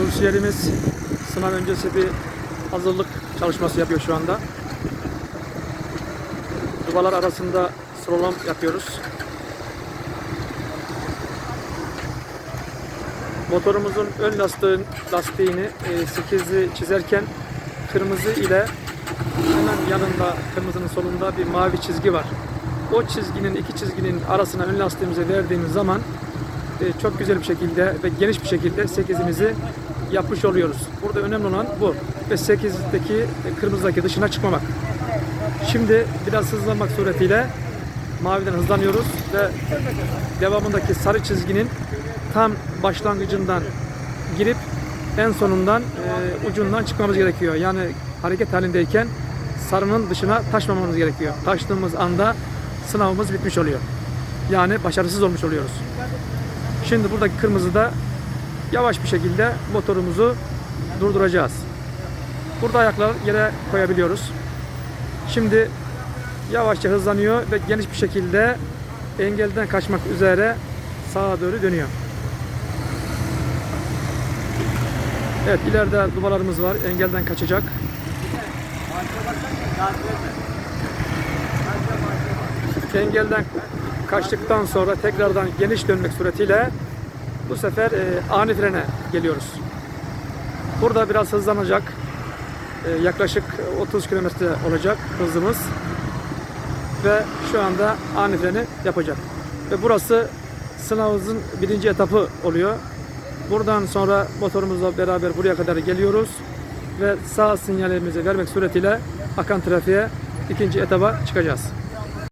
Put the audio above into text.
Kursiyerimiz sınav öncesi bir hazırlık çalışması yapıyor şu anda. Dubalar arasında slalom yapıyoruz. Motorumuzun ön lastiğin, lastiğini e, 8'i çizerken kırmızı ile hemen yanında kırmızının solunda bir mavi çizgi var. O çizginin iki çizginin arasına ön lastiğimize verdiğimiz zaman e, çok güzel bir şekilde ve geniş bir şekilde 8'imizi yapmış oluyoruz. Burada önemli olan bu. Ve 8'deki e, kırmızıdaki dışına çıkmamak. Şimdi biraz hızlanmak suretiyle maviden hızlanıyoruz ve devamındaki sarı çizginin tam başlangıcından girip en sonundan e, ucundan çıkmamız gerekiyor. Yani hareket halindeyken sarının dışına taşmamamız gerekiyor. Taştığımız anda sınavımız bitmiş oluyor. Yani başarısız olmuş oluyoruz. Şimdi buradaki kırmızıda yavaş bir şekilde motorumuzu durduracağız. Burada ayakları yere koyabiliyoruz. Şimdi yavaşça hızlanıyor ve geniş bir şekilde engelden kaçmak üzere sağa doğru dönüyor. Evet ileride dubalarımız var. Engelden kaçacak. Engelden kaçtıktan sonra tekrardan geniş dönmek suretiyle bu sefer e, ani frene geliyoruz. Burada biraz hızlanacak. E, yaklaşık 30 km olacak hızımız. Ve şu anda ani freni yapacak. Ve burası sınavımızın birinci etapı oluyor. Buradan sonra motorumuzla beraber buraya kadar geliyoruz ve sağ sinyalimizi vermek suretiyle akan trafiğe ikinci etaba çıkacağız.